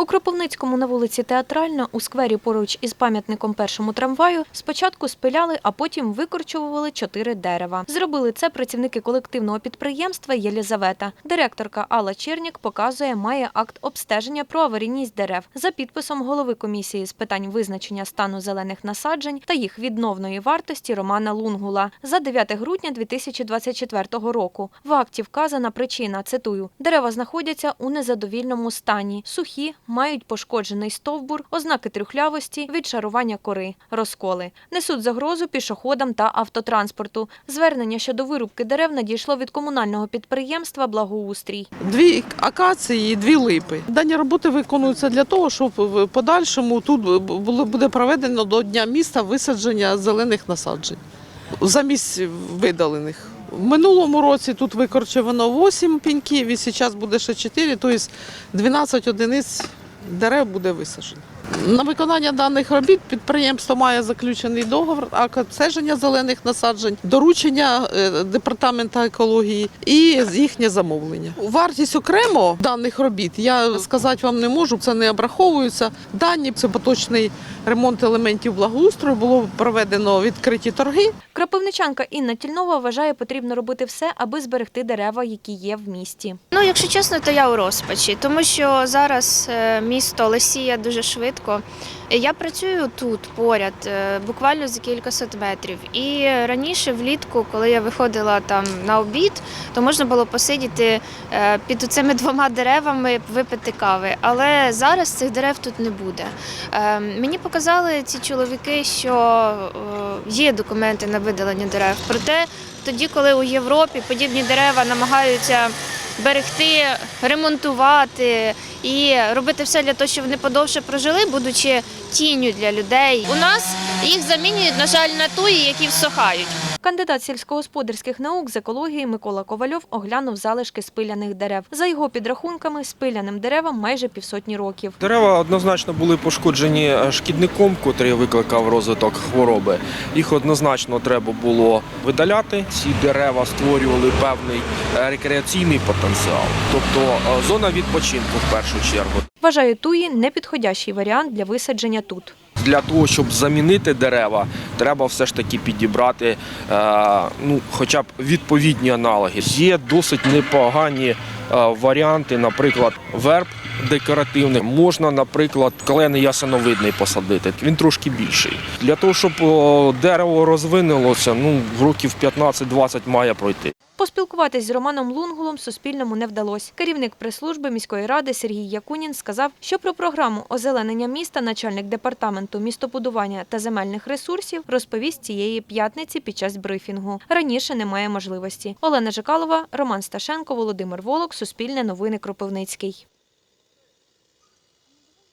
У Кропивницькому на вулиці Театральна у сквері поруч із пам'ятником першому трамваю спочатку спиляли, а потім викорчовували чотири дерева. Зробили це працівники колективного підприємства Єлізавета. Директорка Алла Чернік показує, має акт обстеження про аварійність дерев за підписом голови комісії з питань визначення стану зелених насаджень та їх відновної вартості Романа Лунгула за 9 грудня 2024 року. В акті вказана причина, цитую, дерева знаходяться у незадовільному стані, сухі, мають пошкоджений стовбур, ознаки трюхлявості, відшарування кори, розколи. Несуть загрозу пішоходам та автотранспорту. Звернення щодо вирубки дерев надійшло від комунального підприємства Благоустрій. Дві акації і дві липи. Дані роботи виконуються для того, щоб в подальшому тут буде проведено до дня міста висадження зелених насаджень замість видалених. В минулому році тут викорчевано 8 піньків, і зараз буде ще 4, тобто 12 одиниць дерев буде висаджено. На виконання даних робіт підприємство має заключений договір, акт обстеження зелених насаджень, доручення е, департамента екології і їхнє замовлення. Вартість окремо даних робіт я сказати вам не можу, це не обраховується. Дані це поточний ремонт елементів благоустрою. Було проведено відкриті торги. Кропивничанка Інна Тільнова вважає, потрібно робити все, аби зберегти дерева, які є в місті. Ну, якщо чесно, то я у розпачі, тому що зараз е, місто Лисія дуже швидко. Я працюю тут поряд, е, буквально за кількасот метрів. І раніше, влітку, коли я виходила там на обід, то можна було посидіти е, під цими двома деревами, випити кави. Але зараз цих дерев тут не буде. Е, Мені показали ці чоловіки, що є документи на видалення дерев. Проте тоді, коли у Європі подібні дерева намагаються берегти, ремонтувати і робити все для того, щоб вони подовше прожили, будучи тінню для людей. У нас їх замінюють, на жаль, на туї, які всохають. Кандидат сільськогосподарських наук з екології Микола Ковальов оглянув залишки спиляних дерев. За його підрахунками, спиляним деревам майже півсотні років. Дерева однозначно були пошкоджені е, шкідником, котрий викликав розвиток хвороби. Їх однозначно треба було видаляти. Ці дерева створювали певний е, рекреаційний потенціал, тобто е, зона відпочинку в першу чергу. Вважає туї непідходящий варіант для висадження тут. Для того, щоб замінити дерева, треба все ж таки підібрати е, ну, хоча б відповідні аналоги. Є досить непогані е, варіанти, наприклад, верб декоративний. Можна, наприклад, клений ясеновидний посадити. Він трошки більший. Для того, щоб дерево розвинулося, ну, років 15-20 має пройти. Поспілкуватись з Романом Лунгулом Суспільному не вдалося. Керівник прес-служби міської ради Сергій Якунін сказав, що про програму озеленення міста начальник департаменту містобудування та земельних ресурсів розповість цієї п'ятниці під час брифінгу. Раніше немає можливості. Олена Жикалова, Роман Сташенко, Володимир Волок, Суспільне новини Кропивницький.